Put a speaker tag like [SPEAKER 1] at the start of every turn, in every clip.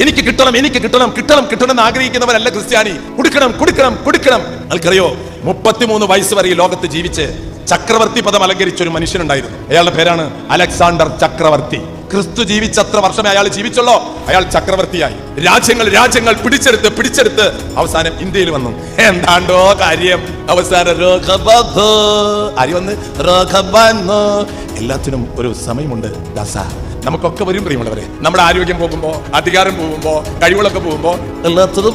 [SPEAKER 1] എനിക്ക് കിട്ടണം എനിക്ക് കിട്ടണം കിട്ടണം കിട്ടണം എന്ന് ആഗ്രഹിക്കുന്നവരല്ല ക്രിസ്ത്യാനി. കൊടുക്കണം കൊടുക്കണം കൊടുക്കണം. അൽക്കറിയോ മുപ്പത്തിമൂന്ന് വയസ്സ് വരെ ഈ ലോകത്ത് ജീവിച്ച് ചക്രവർത്തി പദം അലങ്കരിച്ച ഒരു മനുഷ്യനുണ്ടായിരുന്നു. അയാളുടെ പേരാണ് അലക്സാണ്ടർ ചക്രവർത്തി. ക്രിസ്തു ജീവിച്ചത്ര വർഷമേ അയാൾ ജീവിച്ചുള്ളോ. അയാൾ ചക്രവർത്തിയായി. രാജ്യങ്ങൾ രാജ്യങ്ങൾ പിടിച്ചെടുത്ത് പിടിച്ചെടുത്ത് അവസാനം ഇന്ത്യയിൽ വന്നു. എന്താണ്ടോ കാര്യം? അവസാനം. ആര് വന്ന്. എല്ലാത്തിനും ഒരു സമയമുണ്ട് ദാസ. നമുക്കൊക്കെ വരും പ്രിയമുള്ളവരെ. നമ്മുടെ ആരോഗ്യം പോകുമ്പോ അധികാരം പോകുമ്പോ കഴിവുകളൊക്കെ പോകുമ്പോ എല്ലാത്തിനും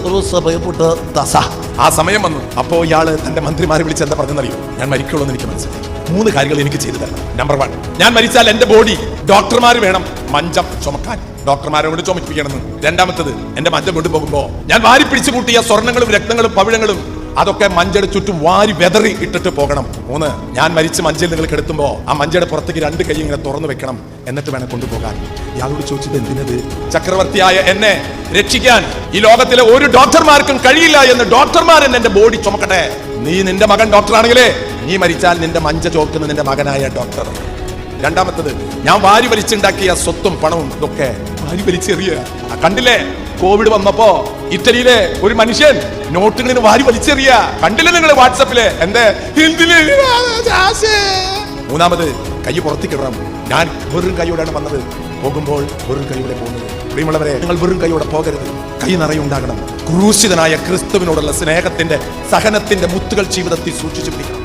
[SPEAKER 1] ആ സമയം വന്നു. അപ്പോ ഇയാൾ തന്റെ മന്ത്രിമാരെ വിളിച്ച് എന്താ പറഞ്ഞറിയോ ഞാൻ മരിക്കുള്ളൂ എന്ന് എനിക്ക് മനസ്സിലായി. മൂന്ന് കാര്യങ്ങൾ എനിക്ക് ചെയ്തു തരണം. നമ്പർ വൺ ഞാൻ മരിച്ചാൽ എന്റെ ബോഡി ഡോക്ടർമാർ വേണം. മഞ്ചം ചുമക്കാൻ. ഡോക്ടർമാരോട് ചുമപ്പിക്കണമെന്ന്. രണ്ടാമത്തത് എന്റെ മഞ്ചം കൊണ്ടുപോകുമ്പോ ഞാൻ വാരി പിടിച്ചു കൂട്ടിയ സ്വർണങ്ങളും രക്തങ്ങളും പവിഴങ്ങളും അതൊക്കെ മഞ്ചയുടെ ചുറ്റും വാരി വെതറി ഇട്ടിട്ട് പോകണം. മൂന്ന് ഞാൻ മരിച്ച് മഞ്ചയിൽ നിങ്ങൾ കെടുത്തുമ്പോ ആ മഞ്ചയുടെ പുറത്തേക്ക് രണ്ട് കൈ ഇങ്ങനെ തുറന്നു വെക്കണം. എന്നിട്ട് വേണം കൊണ്ടുപോകാൻ. ഇയാളോട് ചോദിച്ചത് എന്തിനത്? ചക്രവർത്തിയായ എന്നെ രക്ഷിക്കാൻ ഈ ലോകത്തിലെ ഒരു ഡോക്ടർമാർക്കും കഴിയില്ല എന്ന് ഡോക്ടർമാർ എന്നെ ബോഡി ചുമക്കട്ടെ. നീ നിന്റെ മകൻ ഡോക്ടറാണെങ്കിലേ നീ മരിച്ചാൽ നിന്റെ മഞ്ച ചോക്കുന്ന നിന്റെ മകനായ ഡോക്ടർ. രണ്ടാമത്തത് ഞാൻ വാരി വലിച്ചുണ്ടാക്കിയ സ്വത്തും പണവും ഇതൊക്കെ വാരി വലിച്ചെറിയ? കണ്ടില്ലേ? കോവിഡ് വന്നപ്പോ ഇറ്റലിയിലെ ഒരു മനുഷ്യൻ നോട്ടുകളിൽ വാരി വലിച്ചെറിയ. കണ്ടില്ലേ നിങ്ങൾ വാട്സപ്പിൽ? എന്റെ എന്തിന് മൂന്നാമത് കൈ പുറത്തേക്ക് ഇടണം. ഞാൻ വെറും കൈയോടെയാണ് വന്നത്. പോകുമ്പോൾ വെറും കൈയോടെ പോകുന്നത്. പ്രിയമുള്ളവരെ നിങ്ങൾ വെറും കൈയോടെ പോകരുത്. കൈ നിറയുണ്ടാകണം ക്രൂശിതനായ ക്രിസ്തുവിനോടുള്ള സ്നേഹത്തിന്റെ സഹനത്തിന്റെ മുത്തുകൾ ജീവിതത്തിൽ സൂക്ഷിച്ചു പിടിക്കണം.